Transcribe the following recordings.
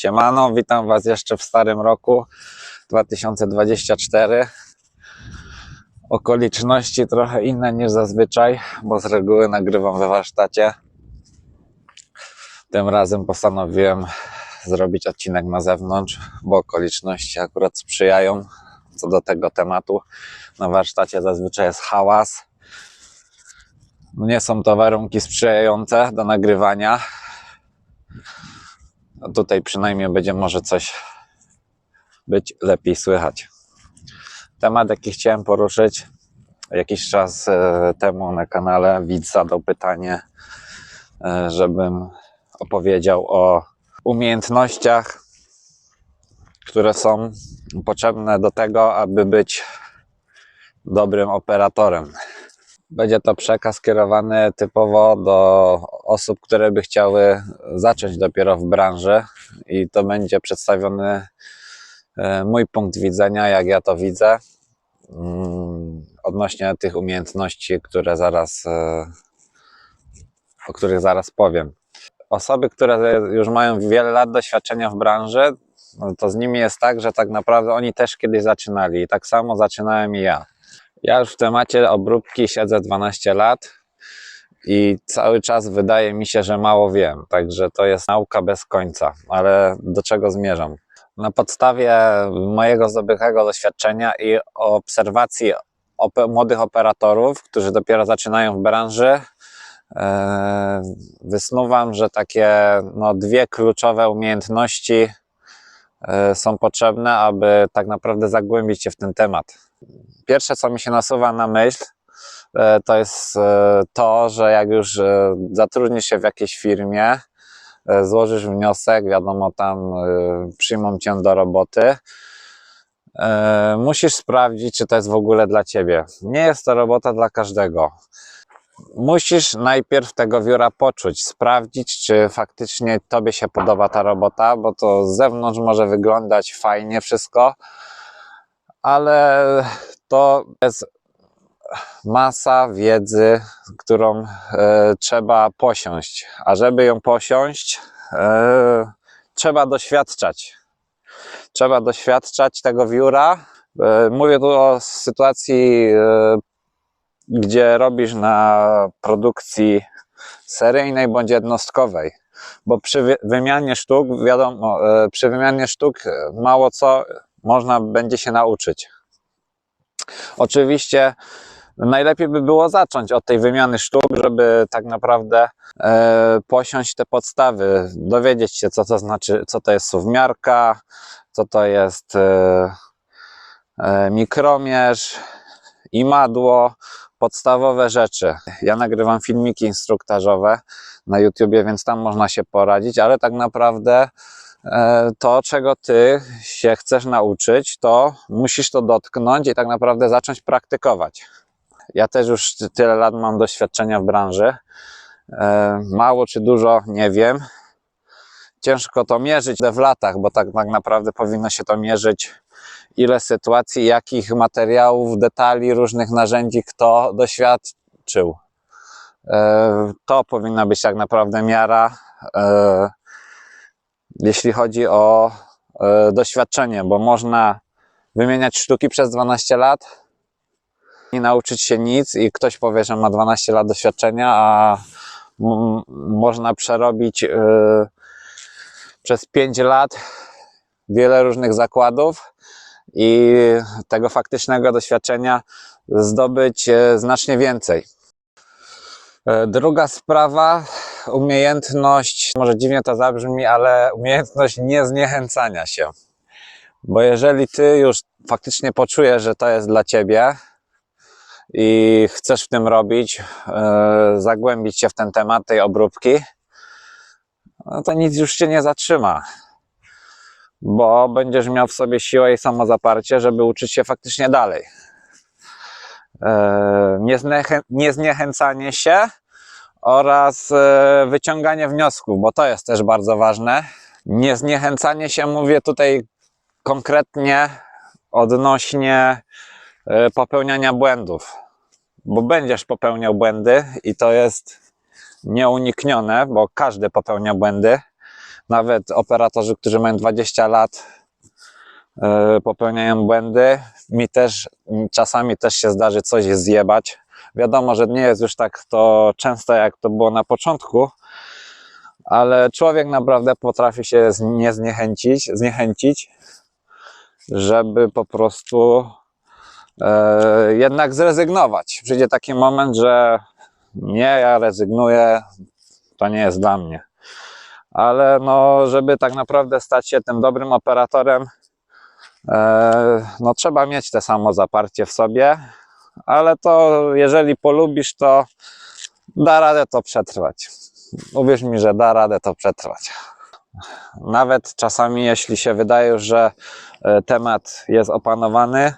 Siemano, witam Was jeszcze w starym roku 2024. Okoliczności trochę inne niż zazwyczaj, bo z reguły nagrywam we warsztacie. Tym razem postanowiłem zrobić odcinek na zewnątrz, bo okoliczności akurat sprzyjają co do tego tematu. Na warsztacie zazwyczaj jest hałas. Nie są to warunki sprzyjające do nagrywania. Tutaj przynajmniej będzie może coś być lepiej słychać. Temat, jaki chciałem poruszyć jakiś czas e, temu na kanale, widz zadał pytanie, e, żebym opowiedział o umiejętnościach, które są potrzebne do tego, aby być dobrym operatorem. Będzie to przekaz skierowany typowo do osób, które by chciały zacząć dopiero w branży i to będzie przedstawiony e, mój punkt widzenia, jak ja to widzę, mm, odnośnie tych umiejętności, które zaraz, e, o których zaraz powiem. Osoby, które już mają wiele lat doświadczenia w branży, no to z nimi jest tak, że tak naprawdę oni też kiedyś zaczynali i tak samo zaczynałem i ja. Ja już w temacie obróbki siedzę 12 lat i cały czas wydaje mi się, że mało wiem. Także to jest nauka bez końca. Ale do czego zmierzam? Na podstawie mojego zdobytego doświadczenia i obserwacji op- młodych operatorów, którzy dopiero zaczynają w branży, e, wysnuwam, że takie no, dwie kluczowe umiejętności e, są potrzebne, aby tak naprawdę zagłębić się w ten temat pierwsze, co mi się nasuwa na myśl, e, to jest e, to, że jak już e, zatrudnisz się w jakiejś firmie, złożysz wniosek, wiadomo, tam przyjmą cię do roboty, musisz sprawdzić, czy to jest w ogóle dla ciebie. Nie jest to robota dla każdego. Musisz najpierw tego wióra poczuć, sprawdzić, czy faktycznie tobie się podoba ta robota, bo to z zewnątrz może wyglądać fajnie wszystko, ale to jest masa wiedzy, którą e, trzeba posiąść. A żeby ją posiąść, e, trzeba doświadczać. Trzeba doświadczać tego wióra. E, mówię tu o sytuacji, gdzie robisz na produkcji seryjnej bądź jednostkowej. Bo przy wy- wymianie sztuk, wiadomo, przy wymianie sztuk mało co można będzie się nauczyć. Oczywiście najlepiej by było zacząć od tej wymiany sztuk, żeby tak naprawdę e, posiąść te podstawy, dowiedzieć się, co to znaczy, co to jest suwmiarka, co to jest e, e, mikromierz, podstawowe rzeczy. Ja nagrywam filmiki instruktażowe na YouTubie, więc tam można się poradzić, ale tak naprawdę to, czego ty się chcesz nauczyć, to musisz to dotknąć i tak naprawdę zacząć praktykować. Ja też już tyle lat mam doświadczenia w branży. E, Mało czy dużo nie wiem. Ciężko to mierzyć w latach, bo tak, tak naprawdę powinno się to mierzyć, ile sytuacji, jakich materiałów, detali, różnych narzędzi kto doświadczył. E, To powinna być tak naprawdę miara e, jeśli chodzi o e, doświadczenie, bo można wymieniać sztuki przez 12 lat, nie nauczyć się nic i ktoś powie, że ma 12 lat doświadczenia, a można przerobić e, przez 5 lat wiele różnych zakładów i tego faktycznego doświadczenia zdobyć e, znacznie więcej. Druga sprawa, umiejętność, może dziwnie to zabrzmi, ale umiejętność niezniechęcania się. Bo jeżeli ty już faktycznie poczujesz, że to jest dla ciebie i chcesz w tym robić, e, zagłębić się w ten temat tej obróbki, no to nic już cię nie zatrzyma. Bo będziesz miał w sobie siłę i samozaparcie, żeby uczyć się faktycznie dalej. E, niezniechę- Niezniechęcanie się oraz e, wyciąganie wniosków, bo to jest też bardzo ważne. Niezniechęcanie się mówię tutaj konkretnie odnośnie e, popełniania błędów, bo będziesz popełniał błędy i to jest nieuniknione, bo każdy popełnia błędy. nawet operatorzy, którzy mają 20 lat, e, popełniają błędy. Mi też czasami też się zdarzy coś zjebać. Wiadomo, że nie jest już tak to często, jak to było na początku, ale człowiek naprawdę potrafi się nie zniechęcić, zniechęcić, żeby po prostu e, jednak zrezygnować. Przyjdzie taki moment, że nie, ja rezygnuję, to nie jest dla mnie. Ale no, żeby tak naprawdę stać się tym dobrym operatorem, e, no trzeba mieć te samo zaparcie w sobie, ale to jeżeli polubisz, to da radę to przetrwać. Uwierz mi, że da radę to przetrwać. Nawet czasami, jeśli się wydaje, że e, temat jest opanowany,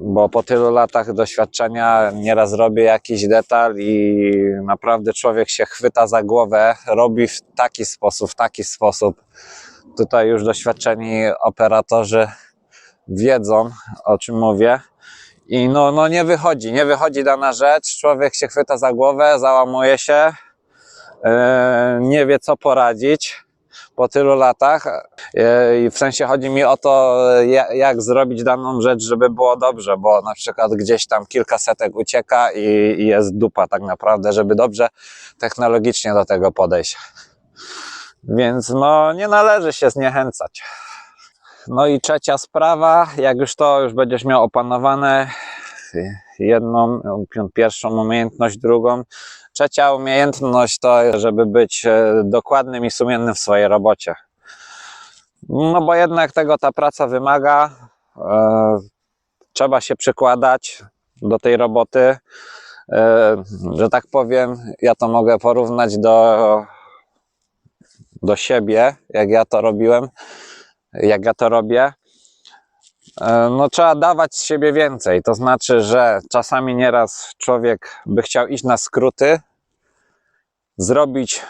bo po tylu latach doświadczenia nieraz robię jakiś detal i naprawdę człowiek się chwyta za głowę, robi w taki sposób, w taki sposób. Tutaj już doświadczeni operatorzy wiedzą, o czym mówię. I no, no nie wychodzi, nie wychodzi dana rzecz, człowiek się chwyta za głowę, załamuje się, e, nie wie co poradzić po tylu latach. I w sensie chodzi mi o to, ja- jak zrobić daną rzecz, żeby było dobrze, bo na przykład gdzieś tam kilka setek ucieka i jest dupa tak naprawdę, żeby dobrze technologicznie do tego podejść. Więc no nie należy się zniechęcać. No i trzecia sprawa, jak już to już będziesz miał opanowane, jedną, pierwszą umiejętność, drugą. Trzecia umiejętność to, żeby być e, dokładnym i sumiennym w swojej robocie. No bo jednak tego ta praca wymaga. E, trzeba się przykładać do tej roboty. E, że tak powiem, ja to mogę porównać do, do siebie, jak ja to robiłem, jak ja to robię. E, No, trzeba dawać z siebie więcej. To znaczy, że czasami nieraz człowiek by chciał iść na skróty, zrobić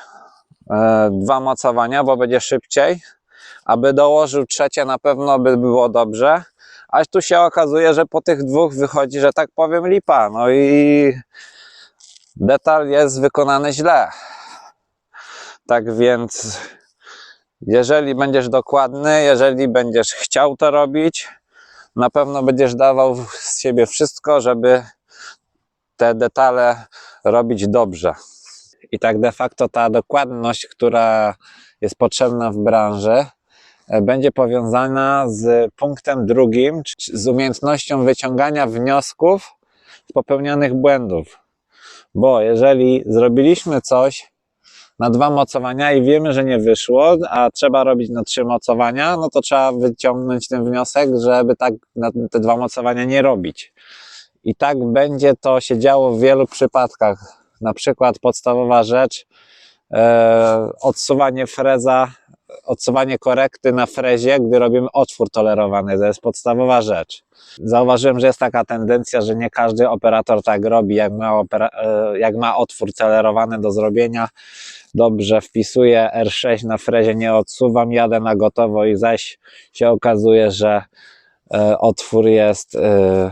e, dwa mocowania, bo będzie szybciej, aby dołożył trzecie, na pewno by było dobrze. A tu się okazuje, że po tych dwóch wychodzi, że tak powiem, lipa. No i detal jest wykonany źle. Tak więc, jeżeli będziesz dokładny, jeżeli będziesz chciał to robić, na pewno będziesz dawał z siebie wszystko, żeby te detale robić dobrze. I tak de facto ta dokładność, która jest potrzebna w branży, e, będzie powiązana z punktem drugim, z umiejętnością wyciągania wniosków z popełnionych błędów. Bo jeżeli zrobiliśmy coś na dwa mocowania i wiemy, że nie wyszło, a trzeba robić na trzy mocowania, no to trzeba wyciągnąć ten wniosek, żeby tak na te dwa mocowania nie robić. I tak będzie to się działo w wielu przypadkach. Na przykład podstawowa rzecz, e, odsuwanie freza, odsuwanie korekty na frezie, gdy robimy otwór tolerowany. To jest podstawowa rzecz. Zauważyłem, że jest taka tendencja, że nie każdy operator tak robi, jak ma, e, jak ma otwór tolerowany do zrobienia. Dobrze wpisuję R6 na frezie, nie odsuwam, jadę na gotowo i zaś się okazuje, że e, otwór jest e,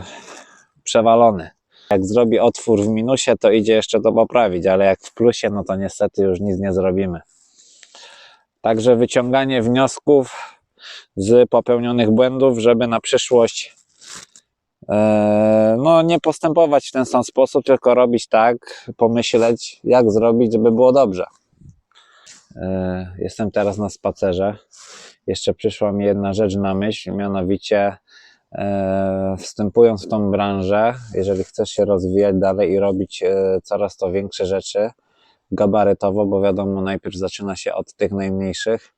przewalony. Jak zrobi otwór w minusie, to idzie jeszcze to poprawić, ale jak w plusie, no to niestety już nic nie zrobimy. Także wyciąganie wniosków z popełnionych błędów, żeby na przyszłość e, no, nie postępować w ten sam sposób, tylko robić tak, pomyśleć, jak zrobić, żeby było dobrze. E, Jestem teraz na spacerze. Jeszcze przyszła mi jedna rzecz na myśl, mianowicie e, wstępując w tą branżę, jeżeli chcesz się rozwijać dalej i robić coraz to większe rzeczy gabarytowo, bo wiadomo, najpierw zaczyna się od tych najmniejszych,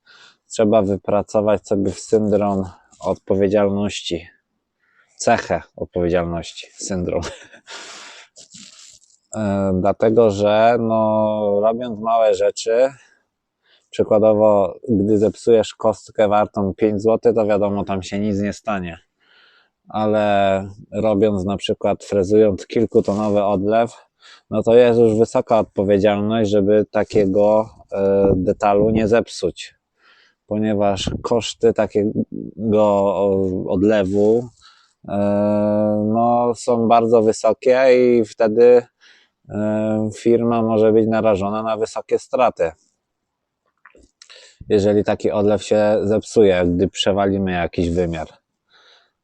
trzeba wypracować sobie syndrom odpowiedzialności, cechę odpowiedzialności, syndrom. E, Dlatego, że no, robiąc małe rzeczy, przykładowo, gdy zepsujesz kostkę wartą 5 zł, to wiadomo, tam się nic nie stanie. Ale robiąc na przykład, frezując kilkutonowy odlew, no to jest już wysoka odpowiedzialność, żeby takiego e, detalu nie zepsuć. Ponieważ koszty takiego odlewu e, no, są bardzo wysokie i wtedy e, firma może być narażona na wysokie straty. jeżeli taki odlew się zepsuje, gdy przewalimy jakiś wymiar.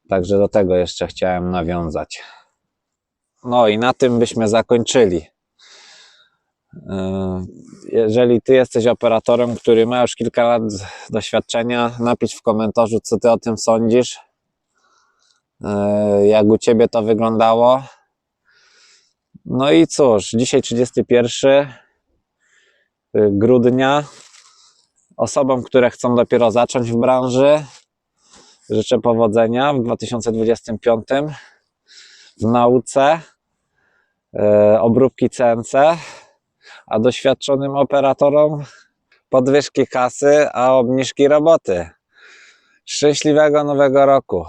Także do tego jeszcze chciałem nawiązać. No i na tym byśmy zakończyli. Yy, Jeżeli ty jesteś operatorem, który ma już kilka lat doświadczenia, napisz w komentarzu, co ty o tym sądzisz. Yy, Jak u ciebie to wyglądało. No i cóż, dzisiaj 31 grudnia. Osobom, które chcą dopiero zacząć w branży, życzę powodzenia w 2025 w nauce, e, obróbki CNC, a doświadczonym operatorom podwyżki kasy, a obniżki roboty. Szczęśliwego nowego roku!